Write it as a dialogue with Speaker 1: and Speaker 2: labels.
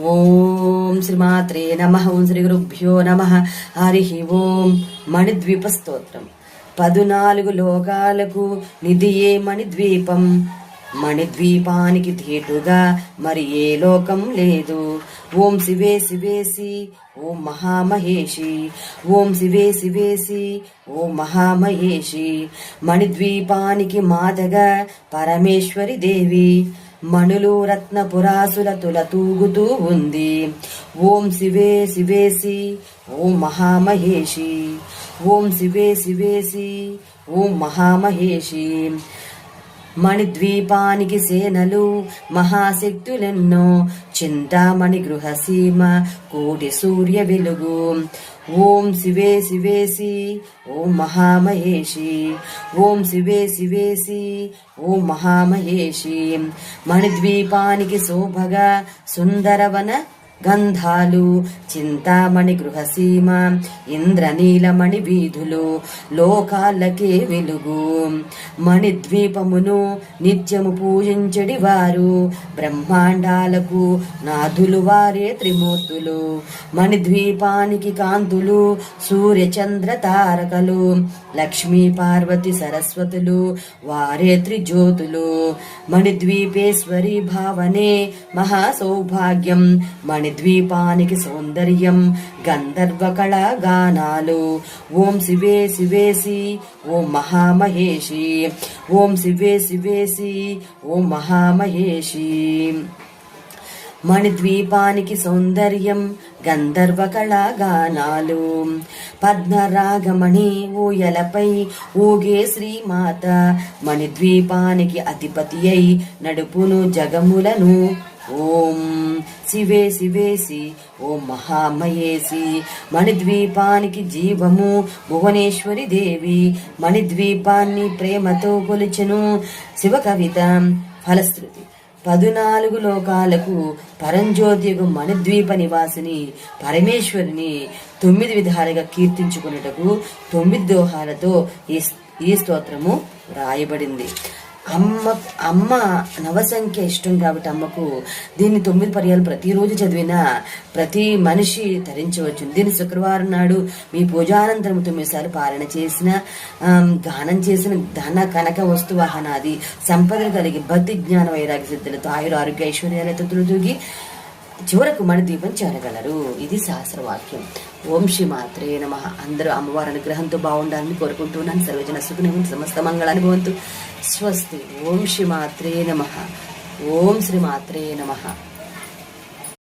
Speaker 1: ఓం శ్రీమాత్రే నమ. ఓం శ్రీ గురుభ్యో నమ. హరి. ఓం మణిద్వీప స్తోత్రం. పదునాలుగు లోకాలకు నిధియే మణిద్వీపం. మణిద్వీపానికి ధీటుగా మరి ఏ లోకం లేదు. ఓం శివే శివేసి ఓం మహామహేషి ఓం శివే శివేసి ఓం మహామహేషి మణిద్వీపానికి మాతగా పరమేశ్వరి దేవి. మణులు రత్నపురాసుల తుల తూగుతూ ఉంది. ఓం శివే శివేసి ఓం మహామహేషి ఓం శివే శివేసి ఓం మహామహేషి మణిద్వీపానికి సేనలు మహాశక్తులెన్నో చింతామణి గృహసీమ కోటి సూర్య వెలుగు. ఓం శివే శివేసి ఓం మహామహేషి ఓం శివే శివేసి ఓం మహామహేషి మణిద్వీపానికి శోభగా సుందరవన గంధాలు చింతామణి గృహసీమ ఇంద్రనీలమణి వీధులు లోకాలకే వెలుగు. మణిద్వీపమును నిత్యము పూజించడి వారు బ్రహ్మాండాలకు నాథులు వారే త్రిమూర్తులు. మణిద్వీపానికి కాంతులు సూర్యచంద్ర తారకలు లక్ష్మీ పార్వతి సరస్వతులు వారే త్రిజ్యోతులు. మణిద్వీపేశ్వరి భావనే మహాసౌభాగ్యం. ద్వీపానికి సౌందర్యం గంధర్వ కళా గానాలు ఓం శివే శివేసి ఓం మహామహేషి ఓం శివే శివేసి ఓం మహామహేషి మణిద్వీపానికి సౌందర్యం గంధర్వ కళాగానాలు. పద్మరాగమణి ఊయలపై ఊగే శ్రీమాత మణిద్వీపానికి అధిపతి అయి నడుపును జగములను ఓం శివే శివేసి ఓం మహామయేసి మణిద్వీపానికి జీవము భువనేశ్వరి దేవి. మణిద్వీపాన్ని ప్రేమతో కొలిచెను శివ కవిత ఫలశ్రుతి. పదునాలుగు లోకాలకు పరంజ్యోతియుగు మణిద్వీప నివాసిని పరమేశ్వరిని తొమ్మిది విధాలుగా కీర్తించుకున్నటకు తొమ్మిది దోహాలతో ఈ ఈ స్తోత్రము రాయబడింది. అమ్మ అమ్మ నవసంఖ్య ఇష్టం కాబట్టి అమ్మకు దీన్ని తొమ్మిది పర్యాలు ప్రతిరోజు చదివినా ప్రతి మనిషి ధరించవచ్చు. దీన్ని శుక్రవారం నాడు మీ పూజానంతరం తొమ్మిది సార్లు పాలన చేసిన గానం చేసిన ధన కనక వస్తు వాహనాది సంపదలు కలిగి భక్తి జ్ఞాన వైరాగ్య సిద్ధులతో ఆయుర ఆరోగ్య ఐశ్వర్యాలతో తూగి చివరకు మన దీపం చేరగలరు. ఇది శాస్త్రవాక్యం. ఓం శ్రీ మాత్రే నమ. అందరూ అమ్మవారి అనుగ్రహంతో బాగుండాలని కోరుకుంటున్నాను. సర్వజన సుఖ సమస్త మంగళాన్ని భవంతు. స్వస్తి. ఓం శ్రీ మాత్రే నమ. ఓం శ్రీ మాత్రే నమ.